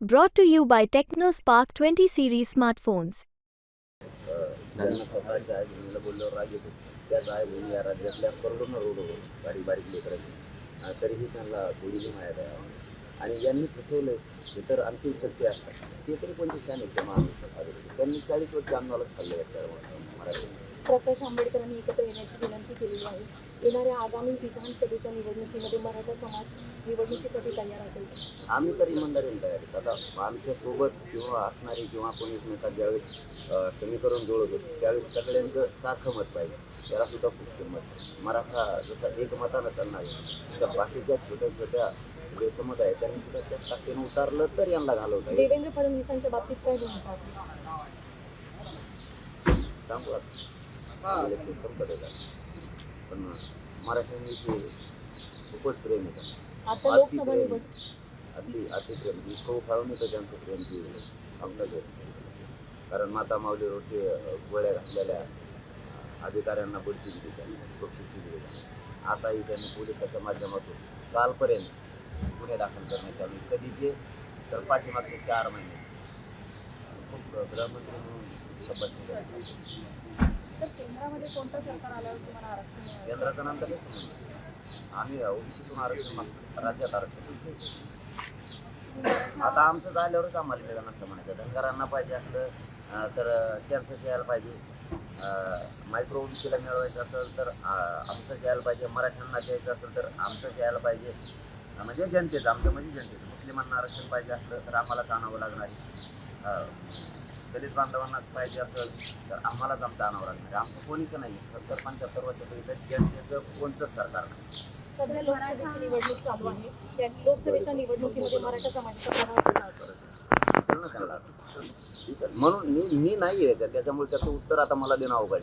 Brought to you by TechnoSpark 20 series smartphones. या राज्यातल्या बारीक बारीक तरीही त्यांना गोडीली माया आहे आणि यांनी फसवलंय हे तर आणखी सत्य असतात ते तरी कोणते शान आहेत त्यांनी चाळीस वर्ष आंदोलन खाल्ले मराठी प्रकाश आंबेडकरांनी एकत्र येण्याची विनंती केलेली आहे येणाऱ्या आगामी विधानसभेच्या निवडणुकीमध्ये मराठा समाज निवडणुकीसाठी तयार असेल आम्ही तर इमानदारीने तयार आहेत आता आमच्यासोबत किंवा असणारे किंवा कोणी एकमेकात ज्यावेळेस अं, समीकरण जोडत होते त्यावेळेस सगळ्यांचं सारखं मत पाहिजे. त्याला सुद्धा खूप किंमत आहे. मराठा जसा एक मतानं चालणार आहे त्या बाकीच्या छोट्या छोट्या गैरसमत आहे त्यांनी सुद्धा त्या टाकेनं उतारलं तर यांना घालवता येईल. देवेंद्र फडणवीसांच्या बाबतीत काय भूमिका आहे? सांगू आता. इलेक्शन संपत येतात पण मराठ्यांविषयी खूपच प्रेम आहे आता अति प्रेम अति अति प्रेम. इतकं उफाळून येतं त्यांचं प्रेम की आमचं कारण माता माऊली रोटी गोळ्या घातलेल्या अधिकाऱ्यांना बढती दिली त्यांनी बक्षिसी दिली त्यांनी. आताही त्यांनी पोलिसाच्या माध्यमातून कालपर्यंत गुन्हे दाखल करण्यात आले. कधी जे? तर पाठीमागचे चार महिने. खूप गृहमंत्री म्हणून शपथ केंद्रामध्ये कोणतं सरकार आल्यावर तुम्हाला आरक्षण केंद्राचा नाम तर आम्ही ओबीसीतून आरक्षण मागतो राज्यात आरक्षण आता आमचं झाल्यावरच आम्हाला मिळालं नसतं म्हणायचं. धनगरांना पाहिजे असलं तर त्यांचं घ्यायला पाहिजे मायक्रो ओबीसीला मिळवायचं असेल तर आमचं घ्यायला पाहिजे मराठ्यांना द्यायचं असेल तर आमचं घ्यायला पाहिजे म्हणजे जनतेचं आमचं म्हणजे जनतेचं. मुस्लिमांना आरक्षण पाहिजे असलं तर आम्हालाच आणावं लागणार आहे. दलित बांधवांना पाहिजे असेल तर आम्हालाच आमचं आणावं लागणार आहे आमचं कोणीच नाही पंच्याहत्तर वर्षापर्यंत जनतेचं कोणतंच सरकार नाही सध्या लोकसभेची निवडणूक चालू आहे त्या लोकसभेच्या निवडणुकीमध्ये मराठा समाजाचा प्रभाव कसा असेल? दिसेल ना त्यांना. दिसेल. म्हणून मी मी नाही आहे त्या- त्याच्यामुळे त्याचं उत्तर आता मला देणं अवघड.